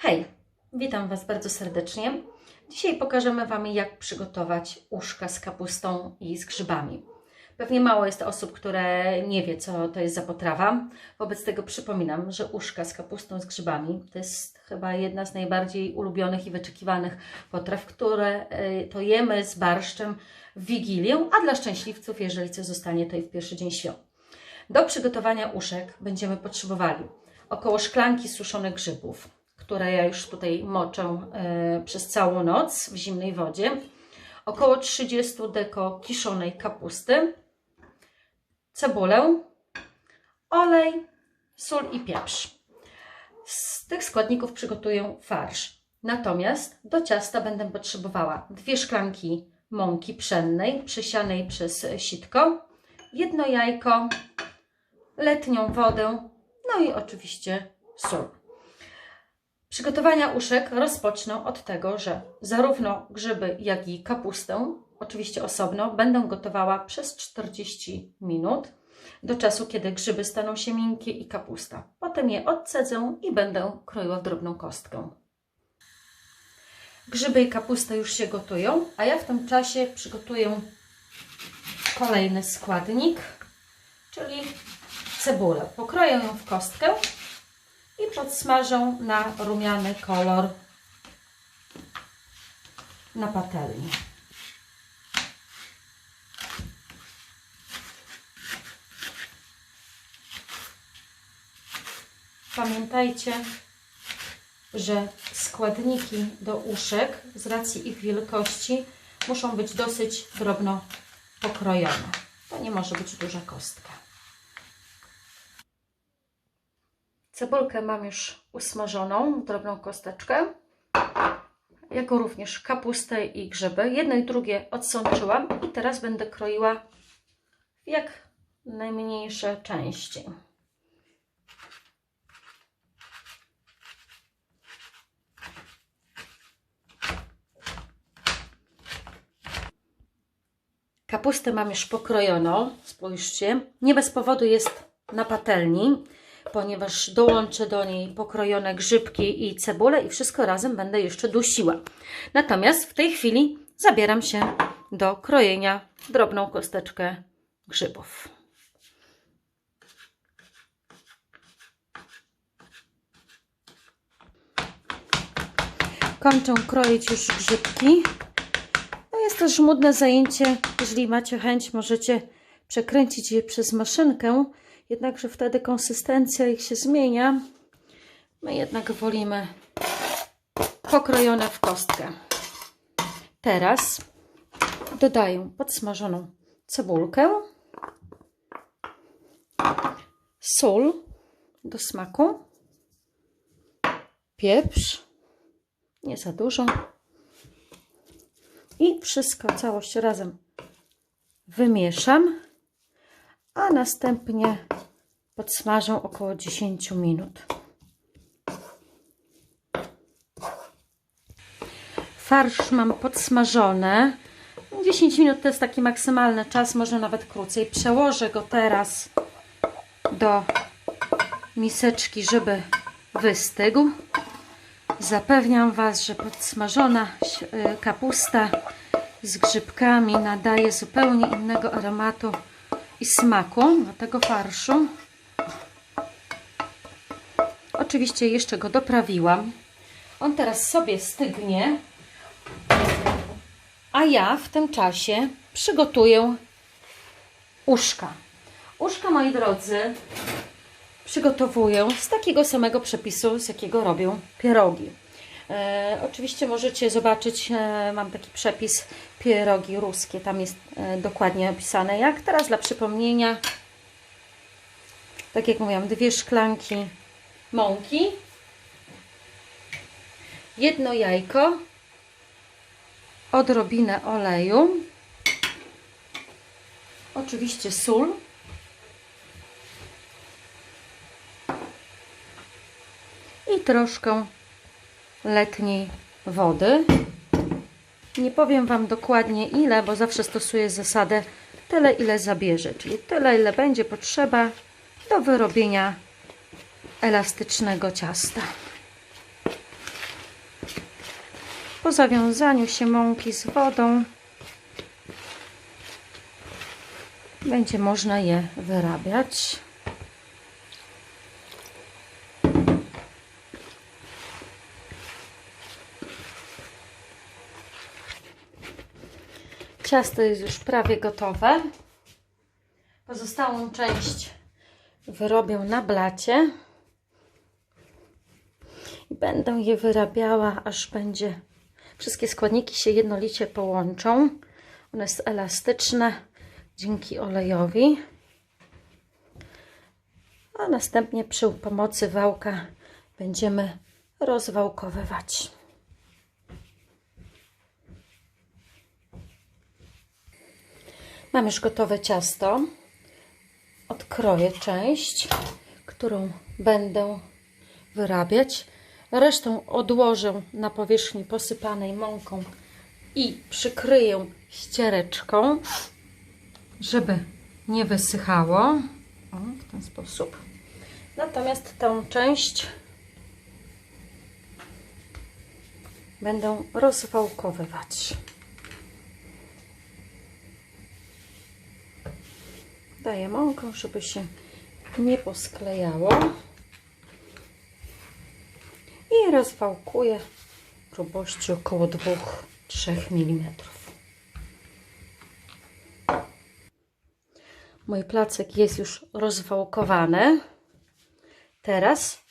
Hej, witam Was bardzo serdecznie. Dzisiaj pokażemy Wam, jak przygotować uszka z kapustą i z grzybami. Pewnie mało jest osób, które nie wie, co to jest za potrawa. Wobec tego przypominam, że uszka z kapustą z grzybami to jest chyba jedna z najbardziej ulubionych i wyczekiwanych potraw, które y, to jemy z barszczem w Wigilię, a dla szczęśliwców, jeżeli coś zostanie, to i w pierwszy dzień świąt. Do przygotowania uszek będziemy potrzebowali około szklanki suszonych grzybów, które ja już tutaj moczę e, przez całą noc w zimnej wodzie, około 30 deko kiszonej kapusty, cebulę, olej, sól i pieprz. Z tych składników przygotuję farsz. Natomiast do ciasta będę potrzebowała dwie szklanki mąki pszennej przesianej przez sitko, jedno jajko, letnią wodę, no i oczywiście sól. Przygotowania uszek rozpocznę od tego, że zarówno grzyby, jak i kapustę, oczywiście osobno, będę gotowała przez 40 minut do czasu, kiedy grzyby staną się miękkie i kapusta. Potem je odcedzę i będę kroiła w drobną kostkę. Grzyby i kapusta już się gotują, a ja w tym czasie przygotuję kolejny składnik, czyli cebulę. Pokroję ją w kostkę i podsmażę na rumiany kolor na patelni. Pamiętajcie, że składniki do uszek z racji ich wielkości muszą być dosyć drobno pokrojone. To nie może być duża kostka. Cebulkę mam już usmażoną drobną kosteczkę. Jak również kapustę i grzyby. Jedno i drugie odsączyłam i teraz będę kroiła jak najmniejsze części. Kapustę mam już pokrojoną, spójrzcie. Nie bez powodu jest na patelni, ponieważ dołączę do niej pokrojone grzybki i cebulę i wszystko razem będę jeszcze dusiła. Natomiast w tej chwili zabieram się do krojenia drobną kosteczkę grzybów. Kończę kroić już grzybki. No jest to żmudne zajęcie. Jeżeli macie chęć, możecie przekręcić je przez maszynkę, jednakże wtedy konsystencja ich się zmienia. My jednak wolimy pokrojone w kostkę. Teraz dodaję podsmażoną cebulkę, sól do smaku, pieprz, nie za dużo i wszystko, całość razem wymieszam, a następnie podsmażę około 10 minut. Farsz mam podsmażony. 10 minut to jest taki maksymalny czas, może nawet krócej. Przełożę go teraz do miseczki, żeby wystygł. Zapewniam Was, że podsmażona y, kapusta z grzybkami nadaje zupełnie innego aromatu i smaku tego farszu. Oczywiście jeszcze go doprawiłam. On teraz sobie stygnie, a ja w tym czasie przygotuję uszka. Uszka, moi drodzy, przygotowuję z takiego samego przepisu, z jakiego robię pierogi. E, oczywiście możecie zobaczyć, e, mam taki przepis pierogi ruskie, tam jest e, dokładnie opisane jak. Teraz dla przypomnienia, tak jak mówiłam, dwie szklanki mąki, jedno jajko, odrobinę oleju, oczywiście sól, i troszkę letniej wody. Nie powiem Wam dokładnie ile, bo zawsze stosuję zasadę tyle ile zabierze, czyli tyle ile będzie potrzeba do wyrobienia elastycznego ciasta. Po zawiązaniu się mąki z wodą będzie można je wyrabiać. Ciasto jest już prawie gotowe. Pozostałą część wyrobię na blacie i będę je wyrabiała, aż będzie wszystkie składniki się jednolicie połączą. Ono jest elastyczne dzięki olejowi. A następnie przy pomocy wałka będziemy rozwałkowywać. Mam już gotowe ciasto. Odkroję część, którą będę wyrabiać. Resztę odłożę na powierzchni posypanej mąką i przykryję ściereczką, żeby nie wysychało. O, w ten sposób. Natomiast tę część będę rozwałkowywać. Daję mąkę, żeby się nie posklejało. I rozwałkuję grubości około 2-3 mm. Mój placek jest już rozwałkowany. Teraz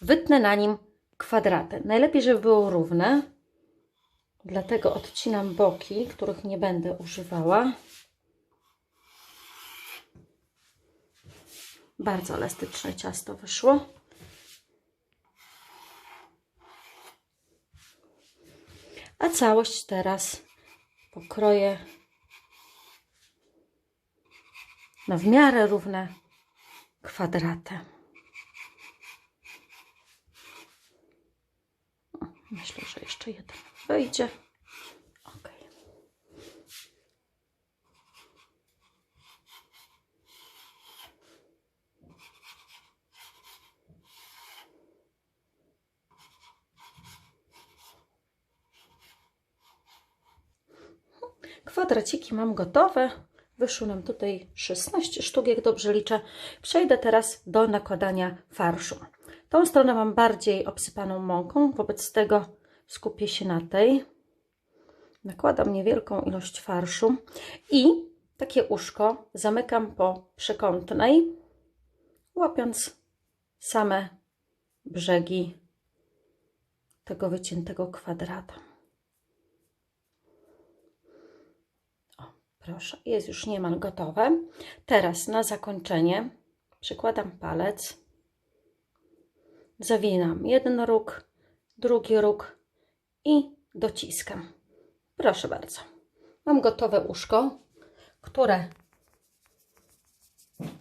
wytnę na nim kwadraty. Najlepiej, żeby było równe. Dlatego odcinam boki, których nie będę używała. Bardzo elastyczne ciasto wyszło. A całość teraz pokroję na w miarę równe kwadraty. Myślę, że jeszcze jeden wyjdzie. Kwadraciki mam gotowe. Wyszło nam tutaj 16 sztuk, jak dobrze liczę. Przejdę teraz do nakładania farszu. Tą stronę mam bardziej obsypaną mąką, wobec tego skupię się na tej. Nakładam niewielką ilość farszu i takie uszko zamykam po przekątnej, łapiąc same brzegi tego wyciętego kwadratu. Proszę, jest już niemal gotowe. Teraz na zakończenie przykładam palec, zawinam jeden róg, drugi róg i dociskam. Proszę bardzo. Mam gotowe uszko, które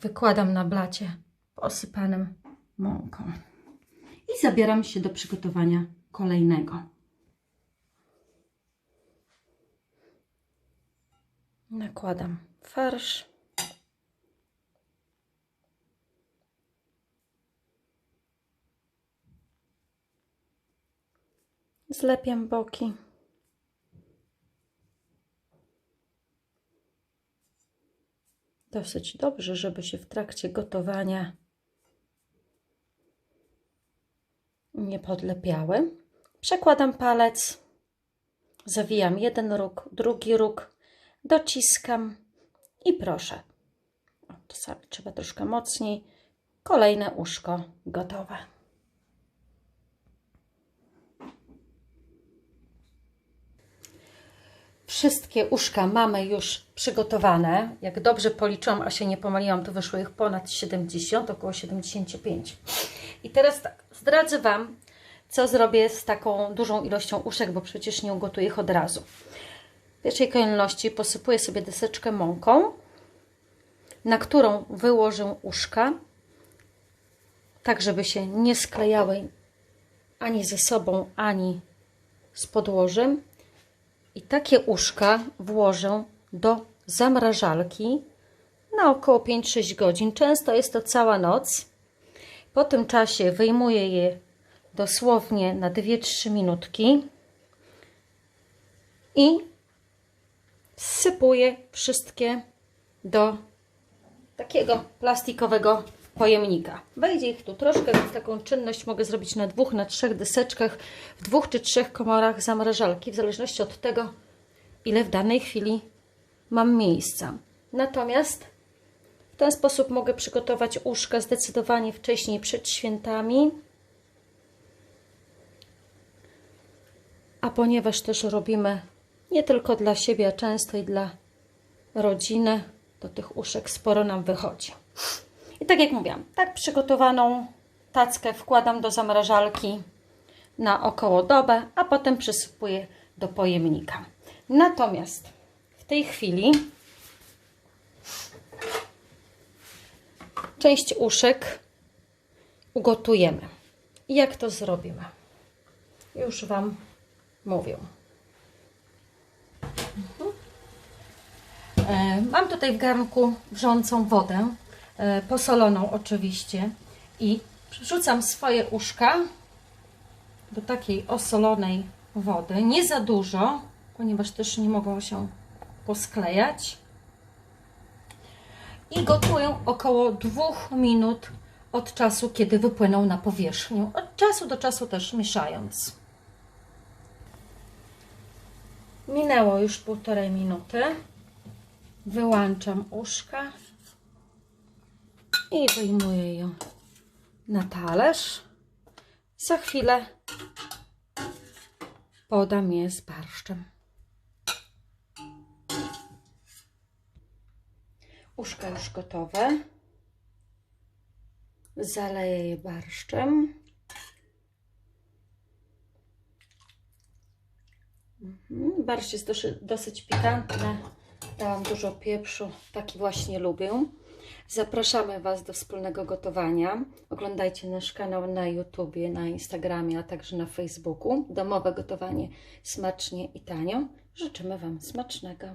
wykładam na blacie posypanym mąką. I zabieram się do przygotowania kolejnego. Nakładam farsz. Zlepiam boki. Dosyć dobrze, żeby się w trakcie gotowania nie podlepiały. Przekładam palec, zawijam jeden róg, drugi róg, dociskam i proszę. Czasami trzeba troszkę mocniej. Kolejne uszko gotowe. Wszystkie uszka mamy już przygotowane. Jak dobrze policzyłam, a się nie pomyliłam, to wyszło ich ponad 70, około 75. I teraz tak, zdradzę Wam, co zrobię z taką dużą ilością uszek, bo przecież nie ugotuję ich od razu. Pierwszej kolejności posypuję sobie deseczkę mąką, na którą wyłożę uszka, tak żeby się nie sklejały ani ze sobą, ani z podłożem. I takie uszka włożę do zamrażalki na około 5-6 godzin. Często jest to cała noc. Po tym czasie wyjmuję je dosłownie na 2-3 minutki. i wsypuję wszystkie do takiego plastikowego pojemnika. Wejdzie ich tu troszkę, więc taką czynność mogę zrobić na dwóch, na trzech deseczkach, w dwóch czy trzech komorach zamrażalki, w zależności od tego, ile w danej chwili mam miejsca. Natomiast w ten sposób mogę przygotować uszka zdecydowanie wcześniej przed świętami. A ponieważ też robimy nie tylko dla siebie, a często i dla rodziny, to tych uszek sporo nam wychodzi. I tak jak mówiłam, tak przygotowaną tackę wkładam do zamrażalki na około dobę, a potem przysypuję do pojemnika. Natomiast w tej chwili część uszek ugotujemy. Jak to zrobimy? Już Wam mówię. Mam tutaj w garnku wrzącą wodę, e, posoloną oczywiście i wrzucam swoje uszka do takiej osolonej wody, nie za dużo, ponieważ też nie mogą się posklejać i gotuję około 2 minut od czasu, kiedy wypłyną na powierzchnię. Od czasu do czasu też mieszając. Minęło już półtorej minuty. Wyłączam uszka i wyjmuję je na talerz. Za chwilę podam je z barszczem. Uszka już gotowe. Zaleję je barszczem. Mhm, Barszcz jest dosyć pikantny. Dałam dużo pieprzu, taki właśnie lubię. Zapraszamy Was do wspólnego gotowania. Oglądajcie nasz kanał na YouTubie, na Instagramie, a także na Facebooku. Domowe gotowanie smacznie i tanio. Życzymy Wam smacznego.